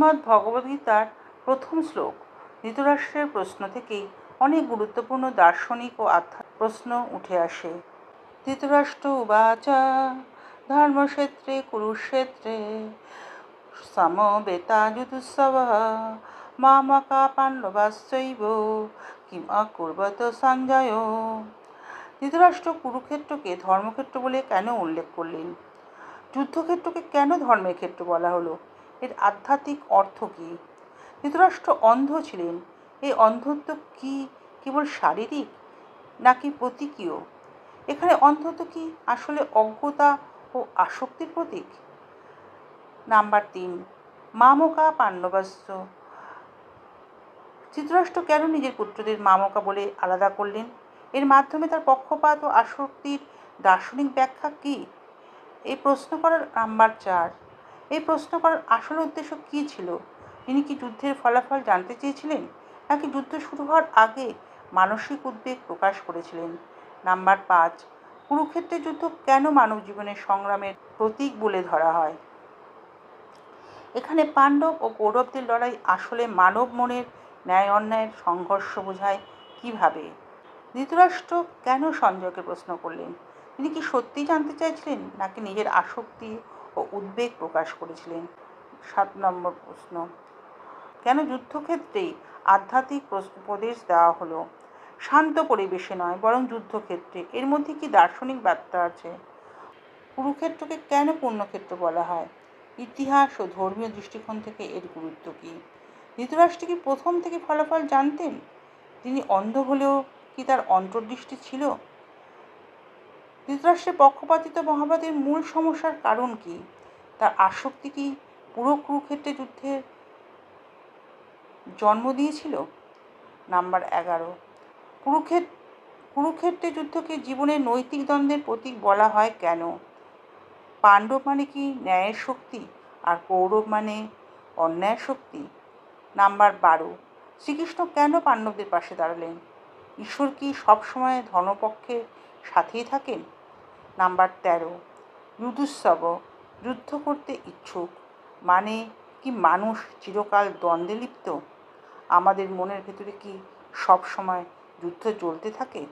শ্রীমদ্ ভগবদ্গীতার প্রথম শ্লোক, ধৃতরাষ্ট্রের প্রশ্ন থেকেই অনেক গুরুত্বপূর্ণ দার্শনিক ও আধ্যাত্মিক প্রশ্ন উঠে আসে। ধৃতরাষ্ট্র উবাচ, ধর্মক্ষেত্রে, কুরুক্ষেত্রে সমবেতাযুতুৎসব মামকা পাণ্ডবাশ্চৈব কিম অকুর্বত সঞ্জয়। ধৃতরাষ্ট্র কুরুক্ষেত্রকে ধর্মক্ষেত্র বলে কেন উল্লেখ করলেন? যুদ্ধক্ষেত্রকে কেন ধর্মের ক্ষেত্র বলা হলো? এর আধ্যাত্মিক অর্থ কী? ধৃতরাষ্ট্র অন্ধ ছিলেন। এই অন্ধত্ব কি কেবল শারীরিক নাকি প্রতীকীয়? এখানে অন্ধত্ব কি আসলে অজ্ঞতা ও আসক্তির প্রতীক? নাম্বার তিন, মামকা পাণ্ডবাস্ত্র ধৃতরাষ্ট্র কেন নিজের পুত্রদের মামকা বলে আলাদা করলেন? এর মাধ্যমে তার পক্ষপাত ও আসক্তির দার্শনিক ব্যাখ্যা কী? এই প্রশ্ন করার নাম্বার চার এই প্রশ্ন করার আসল উদ্দেশ্য কী ছিল? তিনি কি যুদ্ধের ফলাফল জানতে চেয়েছিলেন, নাকি যুদ্ধ শুরু হওয়ার আগে মানসিক উদ্বেগ প্রকাশ করেছিলেন? নাম্বার পাঁচ কুরুক্ষেত্রের যুদ্ধ কেন মানব জীবনের সংগ্রামের প্রতীক বলে ধরা হয়? এখানে পাণ্ডব ও কৌরবদের লড়াই আসলে মানব মনের ন্যায় অন্যায়ের সংঘর্ষ বোঝায় কীভাবে? ধৃতরাষ্ট্র কেন সঞ্জয়কে প্রশ্ন করলেন? তিনি কি সত্যিই জানতে চাইছিলেন, নাকি নিজের আসক্তি ও উদ্বেগ প্রকাশ করেছিলেন। সাত নম্বর প্রশ্ন। কেন যুদ্ধক্ষেত্রেই আধ্যাত্মিক উপদেশ দেওয়া হলো? শান্ত পরিবেশে নয়, বরং যুদ্ধক্ষেত্রে। এর মধ্যে কি দার্শনিক বার্তা আছে? কুরুক্ষেত্রকে কেন পূর্ণক্ষেত্র বলা হয়? ইতিহাস ও ধর্মীয় দৃষ্টিকোণ থেকে এর গুরুত্ব কী? ধৃতরাষ্ট্র কি প্রথম থেকে ফলাফল জানতেন? তিনি অন্ধ হলেও কি তার অন্তর্দৃষ্টি ছিল? ধৃতরাষ্ট্রের পক্ষপাতিত মহাবাদের মূল সমস্যার কারণ কি? তার আসক্তি কি পুরো কুরুক্ষেত্রে যুদ্ধের জন্ম দিয়েছিল? নাম্বার এগারো। কুরুক্ষেত্র কুরুক্ষেত্রে যুদ্ধকে জীবনের নৈতিক দ্বন্দ্বের প্রতীক বলা হয় কেন? পাণ্ডব মানে কি ন্যায়ের শক্তি আর কৌরব মানে অন্যায়ের শক্তি? নাম্বার বারো। শ্রীকৃষ্ণ কেন পাণ্ডবদের পাশে দাঁড়ালেন? ঈশ্বর কি সবসময় ধর্মপক্ষের সাথেই থাকেন। নাম্বার তেরো রুদুৎসব যুদ্ধ করতে ইচ্ছুক মানে কি মানুষ চিরকাল দ্বন্দ্বে লিপ্ত? আমাদের মনের ভেতরে কি সবসময় যুদ্ধ চলতে থাকে?